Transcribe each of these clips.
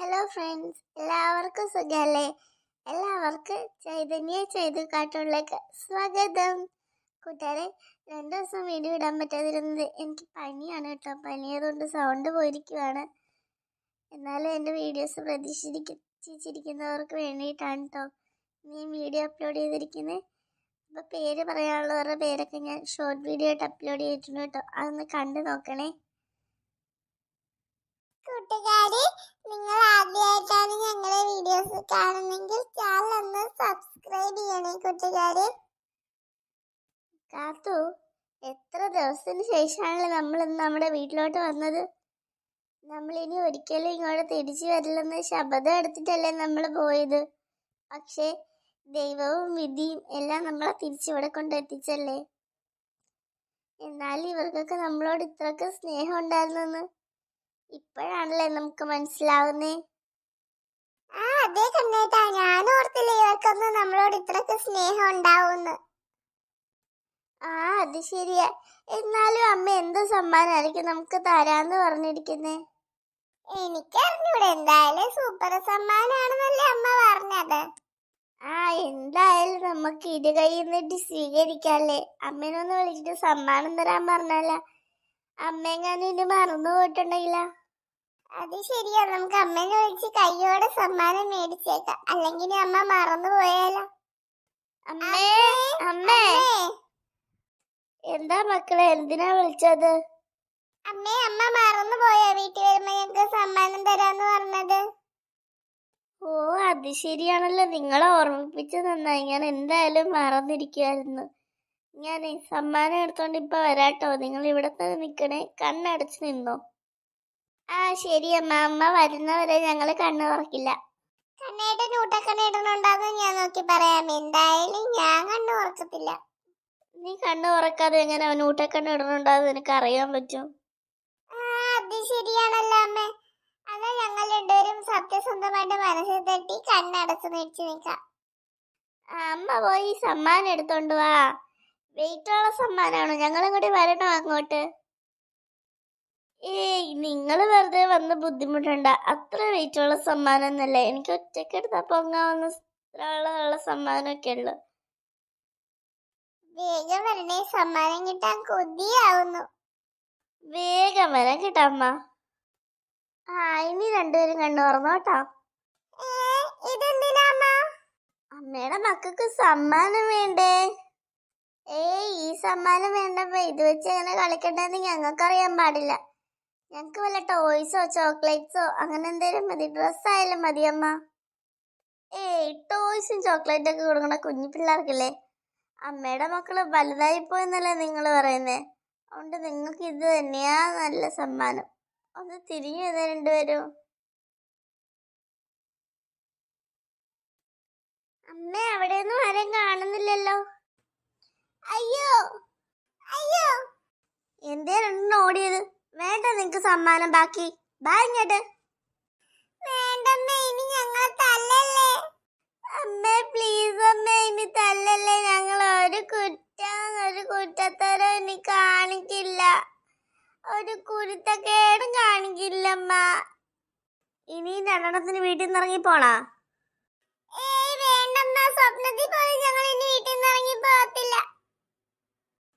Hello friends എല്ലാവർക്കും സുഖമല്ലേ എല്ലാവർക്കും ചൈതന്യ ചെയ്തു കാട്ടുള്ളിലേക്ക് സ്വാഗതം. കൂട്ടുകാരെ രണ്ടു ദിവസം വീഡിയോ ഇടാൻ പറ്റാതിരുന്നത് എനിക്ക് പനിയാണ് കേട്ടോ. പനിയതുകൊണ്ട് സൗണ്ട് പോയിരിക്കുവാണ്. എന്നാലും എന്റെ വീഡിയോസ് പ്രതീക്ഷിച്ചിരിക്കുന്നവർക്ക് വേണ്ടിയിട്ടാണ് കേട്ടോ ഞാൻ വീഡിയോ അപ്ലോഡ് ചെയ്തിരിക്കുന്നത് അപ്പോൾ പേര് പറയാനുള്ളവരുടെ പേരൊക്കെ ഞാൻ ഷോർട്ട് വീഡിയോ ആയിട്ട് അപ്ലോഡ് ചെയ്തിട്ടുണ്ട് കേട്ടോ അതൊന്ന് കണ്ടു നോക്കണേ. കൂട്ടുകാരി നിങ്ങൾ ആദ്യമായിട്ടാണ് ഞങ്ങളുടെ വീഡിയോസ് കാണുന്നെങ്കിൽ ചാനൽ ഒന്ന് സബ്സ്ക്രൈബ് ചെയ്യണേ കൂട്ടുകാരി. കാത്തു. എത്ര ദിവസത്തിന് ശേഷമാണല്ലോ നമ്മൾ ഇന്ന് നമ്മുടെ വീട്ടിലോട്ട് വന്നത്? നമ്മൾ ഇനി ഒരിക്കലും ഇങ്ങോട്ട് തിരിച്ചു വരില്ലെന്ന് ശബ്ദം എടുത്തിട്ടല്ലേ നമ്മൾ പോയത്? പക്ഷേ ദൈവവും വിധിയും എല്ലാം നമ്മളെ തിരിച്ചിവിടെ കൊണ്ടെത്തിച്ചല്ലേ എന്നാലും ഇവർക്കൊക്കെ നമ്മളോട് ഇത്രയൊക്കെ സ്നേഹം ഉണ്ടായിരുന്നെന്ന് ഇപ്പോഴാണല്ലേ നമുക്ക് മനസ്സിലാവുന്നേ? ആ അതെ കണ്ണേട്ടാ. ഞാൻ ഓർത്തില്ല ഇവർക്കൊന്നും നമ്മളോട് ഇത്രക്ക് സ്നേഹം ഉണ്ടാവുമെന്ന് ആ അത് ശരിയാ. എന്നാലും അമ്മ എന്ത് സമ്മാനമായിരിക്കും നമുക്ക് തരാന്ന് പറഞ്ഞിരിക്കുന്നേ? എനിക്കറിഞ്ഞൂടെ എന്തായാലും സൂപ്പർ സമ്മാനാണെന്നല്ലേ അമ്മ പറഞ്ഞത്. ആ എന്തായാലും നമുക്ക് ഇരു കൈന്നിട്ട് സ്വീകരിക്കാല്ലേ? അമ്മേനൊന്ന് വിളിച്ചിട്ട് സമ്മാനം തരാൻ പറഞ്ഞല്ല അമ്മയെങ്ങാനും ഇനി മറന്നു പോയിട്ടുണ്ടെങ്കിലാ അത് ശരിയാ. നമുക്ക് അമ്മേനെ വിളിച്ച് കയ്യോടെ സമ്മാനം മേടിച്ചേക്കാം. അല്ലെങ്കിൽ അമ്മ മറന്നു പോയാലോ. അമ്മേ അമ്മേ എന്താ മക്കളെ എന്തിനാ വിളിച്ചത്? അമ്മേ അമ്മ മറന്നു പോയാ? വീട്ടിൽ വരുമ്പോ ഞങ്ങൾക്ക് സമ്മാനം തരാന്ന് പറഞ്ഞത്. ഓ അത് ശരിയാണല്ലോ. നിങ്ങളെ ഓർമ്മിപ്പിച്ചു നന്നായി. ഞാൻ എന്തായാലും മറന്നിരിക്കുമായിരുന്നു ഞാൻ സമ്മാനം എടുത്തോണ്ട് ഇപ്പൊ വരാട്ടോ. നിങ്ങൾ ഇവിടെ തന്നെ നിക്കണേ. കണ്ണടച്ച് നിന്നോ. ആ ശരി അമ്മ. അമ്മ വരുന്നവരെ ഞങ്ങൾ കണ്ണു തുറക്കില്ല. കണ്ണേട്ടൻ ഊട്ടക്കണ്ണേട്ടനുണ്ടാകും ഞാൻ നോക്കി പറയാം. എന്തായാലും ഞാൻ കണ്ണു തുറക്കത്തില്ല. നീ കണ്ണു തുറക്കാതെ എങ്ങനെ അവൻ ഊട്ടക്കണ്ണ് നിനക്ക് അറിയാൻ പറ്റും. ആ അത് ശരിയാണല്ലോ അമ്മ. അതാ ഞങ്ങൾ രണ്ടുപേരും സത്യസന്ധമായിട്ട് മനസ്സിൽ തട്ടി കണ്ണടച്ച് മേടിച്ചു നിൽക്കാം. ആ, അമ്മ പോയി സമ്മാനം എടുത്തോണ്ട് വാ. വെയിറ്റുള്ള സമ്മാനമാണോ ഞങ്ങളും കൂടി വരണോ അങ്ങോട്ട്? ഏയ് നിങ്ങൾ വെറുതെ വന്ന് ബുദ്ധിമുട്ടണ്ട. അത്ര വെയിറ്റുള്ള സമ്മാനം ഒന്നല്ല എനിക്ക് ഒറ്റയ്ക്ക് എടുത്താൽ പൊങ്ങാവുന്ന ഉള്ള സമ്മാനമൊക്കെ ഉള്ളു. വേഗം വരണേ. സമ്മാനം കിട്ടാൻ കൊതിയാവുന്നു. വേഗം വരാൻ കിട്ടാമ്മ ആ ഇനി രണ്ടുപേരും കണ്ണു തുറന്നു ഇതെന്തിനാ അമ്മ? അമ്മയുടെ മക്കൾക്ക് സമ്മാനം വേണ്ടേ? ഏയ് ഈ സമ്മാനം വേണ്ടപ്പോ ഇത് വെച്ച് എങ്ങനെ കളിക്കണ്ടെന്ന് ഞങ്ങൾക്കറിയാൻ പാടില്ല. ഞങ്ങൾക്ക് വല്ല ടോയ്സോ ചോക്ലേറ്റ്സോ അങ്ങനെ എന്തേലും മതി. ഡ്രസ് ആയാലും മതി അമ്മ. ഏയ് ടോയ്സും ചോക്ലേറ്റും ഒക്കെ കൊടുക്കണ കുഞ്ഞു പിള്ളേർക്കല്ലേ? അമ്മയുടെ മക്കൾ വലുതായി പോയെന്നല്ലേ നിങ്ങൾ പറയുന്നേ? അതുകൊണ്ട് നിങ്ങൾക്ക് ഇത് തന്നെയാ നല്ല സമ്മാനം. ഒന്ന് തിരിഞ്ഞു തന്നെ രണ്ടുപേരും. അമ്മ അവിടെയൊന്നും ആരും കാണുന്നില്ലല്ലോ. അയ്യോ അയ്യോ. എന്തേ രണ്ടും ഓടിയത് വേണ്ട നിങ്ങക്ക് സമ്മാനം ബാക്കി. ബൈ ഇങ്ങോട്ട്. വേണ്ടമ്മേ ഇനി തല്ലല്ലേ? അമ്മേ പ്ലീസ് അമ്മേ ഇനി തല്ലല്ലേ? ഒരു ഒരു കുറ്റത്തരം കാണിക്കില്ല. ഒരു ഇനി വീട്ടിൽ ഇനി വീട്ടിൽ ഇറങ്ങി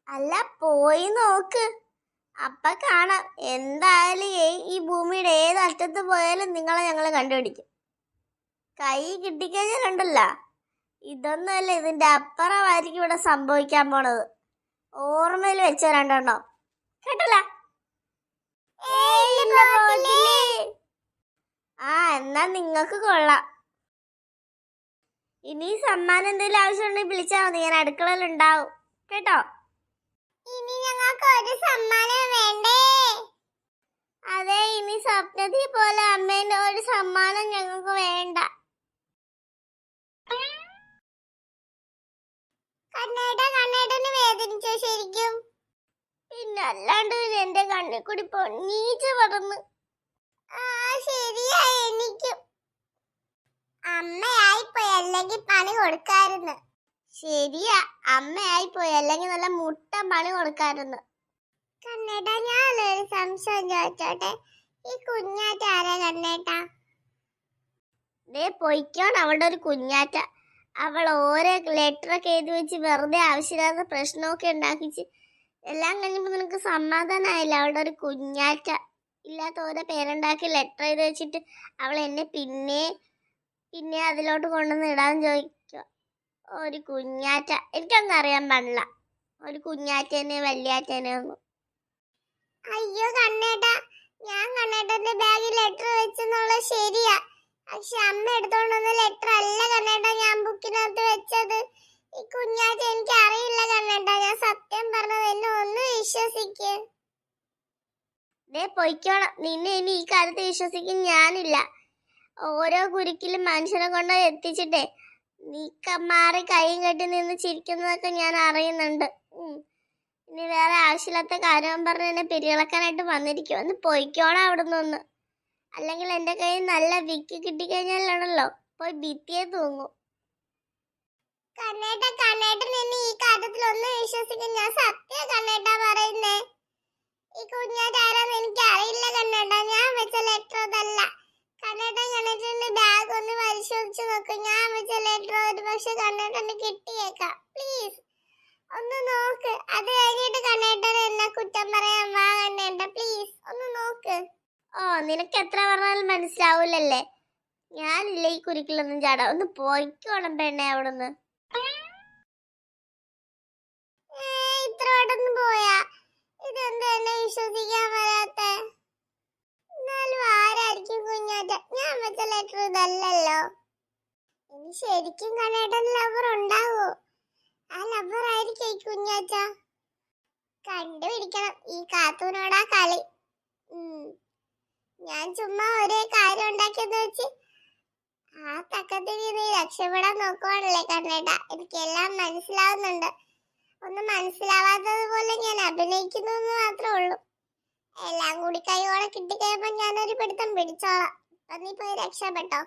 അല്ല പോയി നോക്ക്. അപ്പൊ കാണാം. എന്തായാലും ഈ ഭൂമിയുടെ ഏത് അറ്റത്ത് പോയാലും നിങ്ങളെ ഞങ്ങൾ കണ്ടുപിടിക്കും. കൈ കിട്ടിക്കഴിഞ്ഞാലുണ്ടല്ല. ഇതൊന്നുമല്ല ഇതിന്റെ അപ്പുറമായിരിക്കും ഇവിടെ സംഭവിക്കാൻ പോണത്. ഓർമ്മയിൽ വെച്ച രണ്ടെണ്ണം. കേട്ടല്ല? ആ എന്നാ നിങ്ങക്ക് കൊള്ളാം. ഇനി സമ്മാനം എന്തെങ്കിലും ആവശ്യമുണ്ടെങ്കിൽ വിളിച്ചാൽ മതി. ഞാൻ അടുക്കളയിൽ ഉണ്ടാവും. കേട്ടോ? ഞങ്ങൾക്ക് ഒരു സമ്മാനം വേണ്ടേ? അതെ ഇനി സ്വപ്നത്തിൽ പോലെ അമ്മേന്റെ ഒരു സമ്മാനം ഞങ്ങൾക്ക് വേണ്ട. കണ്ണേട്ട കണ്ണേട്ടന് വേദനിച്ചോ ശരിക്കും? പിന്നെ അല്ലാണ്ട് പിന്നെ എന്റെ കണ്ണിൽ കൂടി പൊന്നീച്ച പടന്ന് ആ ശരിയാ എനിക്കും. അമ്മയായിപ്പോയി അല്ലെങ്കിൽ പണി കൊടുക്കായിരുന്നു. ശരിയാ. അമ്മയായി പോയി അല്ലെങ്കിൽ നല്ല മുട്ട പണി കൊടുക്കാറുണ്ട് കണ്ണേട്ടാ ഞാനൊരു സംശയം ചോദിച്ചോട്ടെ? ഈ കുഞ്ഞാറ്റ ആരാ കണ്ണേട്ടാ? ദേ പൊയ്ക്കോണം അവളുടെ ഒരു കുഞ്ഞാറ്റ. അവൾ ഓരോ ലെറ്ററൊക്കെ എഴുതി വെച്ച് വെറുതെ ആവശ്യമില്ലാത്ത പ്രശ്നമൊക്കെ ഉണ്ടാക്കിച്ച് എല്ലാം കഴിഞ്ഞപ്പോൾ നിനക്ക് സമാധാനമായില്ല അവളുടെ ഒരു കുഞ്ഞാറ്റ. ഇല്ലാത്ത ഓരോ പേരുണ്ടാക്കി ലെറ്റർ എഴുതി വെച്ചിട്ട് അവൾ എന്നെ പിന്നെ പിന്നെ അതിലോട്ട് കൊണ്ടുവന്ന് ഇടാൻ ചോദിക്കുക ഒരു കുഞ്ഞാറ്റ. എനിക്കൊന്നും അറിയാൻ പാടില്ല. ഒരു കുഞ്ഞാറ്റേനെ വലിയാറ്റേനെ അയ്യോ കണ്ണേട്ട ഞാൻ കണ്ണേട്ടന്റെ ബാഗിൽ ലെറ്റർ വെച്ചെന്നുള്ളത് ശരിയാ. പക്ഷെ അമ്മ എടുത്തോണ്ട് വന്ന ലെറ്റർ അല്ല കണ്ണേട്ട ഞാൻ ബുക്കിനകത്ത് വെച്ചത്. ഈ കുഞ്ഞാറ്റ എനിക്ക് അറിയില്ല കണ്ണേട്ട. ഞാൻ സത്യം പറഞ്ഞത് എന്നെ ഒന്ന് വിശ്വസിക്ക്. ദേ പൊയ്ക്കോണം നിന്നെ ഇനി ഈ കാര്യത്തിൽ വിശ്വസിക്കാൻ ഞാനില്ല. ഓരോ കുരുക്കിലും മനുഷ്യനെ കൊണ്ട് എത്തിച്ചിട്ടേ. നീക്ക കമ്മാറി കൈയും കെട്ടി നിന്ന് ചിരിക്കുന്നതൊക്കെ ഞാൻ അറിയുന്നുണ്ട്. ഇനി വേറെ ആവശ്യമില്ലാത്ത കാര്യം പറഞ്ഞ് എന്നെ പിരികളക്കാനായിട്ട് വന്നിരിക്കും ഒന്ന് പൊയ്ക്കോണം അവിടെ നിന്ന് അല്ലെങ്കിൽ എന്റെ കയ്യിൽ നല്ല വിക്ക് കിട്ടിക്കഴിഞ്ഞാലാണല്ലോ. പോയി ഭിത്തിയെ തൂങ്ങും. കണ്ണേട്ട കണ്ണേട്ടൻ എന്നെ ഈ കാര്യത്തിൽ ഒന്ന് വിശ്വസിക്കും ഞാൻ സത്യ കണ്ണേട്ട പറയുന്നേ. ഈ കുഞ്ഞാറ്റ ആരാന്ന് എനിക്ക് അറിയില്ല കണ്ണേട്ട. ഞാൻ വെച്ച ലെറ്റർ അതല്ല. കണ്ണേട്ടൻ കണ്ണേട്ടന്റെ ബാഗ് ഒന്ന് പരിശോധിച്ച് നോക്ക്. പക്ഷെ കണ്ണേട്ടന് കിട്ടിയേക്കാം. പ്ലീസ് ഒന്ന് നോക്ക്. അത് കഴിഞ്ഞിട്ട് കണ്ണേട്ടൻ എന്നെ കുറ്റം പറയാൻ വാ കണ്ണേട്ട പ്ലീസ് ഒന്ന് നോക്ക്. ഓ നിനക്ക് എത്ര പറഞ്ഞാലും മനസ്സിലാവൂലല്ലേ? ഞാനില്ല ഈ കുരുക്കിലൊന്നും ചാടാ ഒന്ന് പോയിക്കോണം പെണ്ണെ ഏ, ഇത്ര പോയാ ഇതെന്താ എന്നെ വിശ്വസിക്കാൻ വരാത്ത എന്നാലും ആരായിരിക്കും കുഞ്ഞാറ്റ ഞാൻ വെച്ച ലെറ്റർ ഇതല്ലല്ലോ ഇനി ശരിക്കും കണ്ണേട്ടൻ ലവർ ഉണ്ടാവോ? ആ ലവർ ആയിരിക്കും ഈ കുഞ്ഞാച്ച കണ്ടുപിടിക്കണം. ഈ കാത്തൂനോടാ കളി. ഞാൻ ചുമ്മാ ഒരേ കാര്യം ഉണ്ടാക്കിയെന്ന് വെച്ച് ആ തക്കത്തിൽ നീ രക്ഷപ്പെടാൻ നോക്കുവാണല്ലേ കണ്ണേട്ട. എനിക്കെല്ലാം മനസ്സിലാവുന്നുണ്ട്. ഒന്നും മനസ്സിലാവാത്തത് പോലെ ഞാൻ അഭിനയിക്കുന്നു എന്ന് മാത്രമേ ഉള്ളൂ. എല്ലാം കൂടി കൈയോടെ കിട്ടിക്കഴിയുമ്പോൾ ഞാനൊരു പിടുത്തം പിടിച്ചോളാം. അപ്പൊ നീ പോയി രക്ഷപ്പെട്ടോ?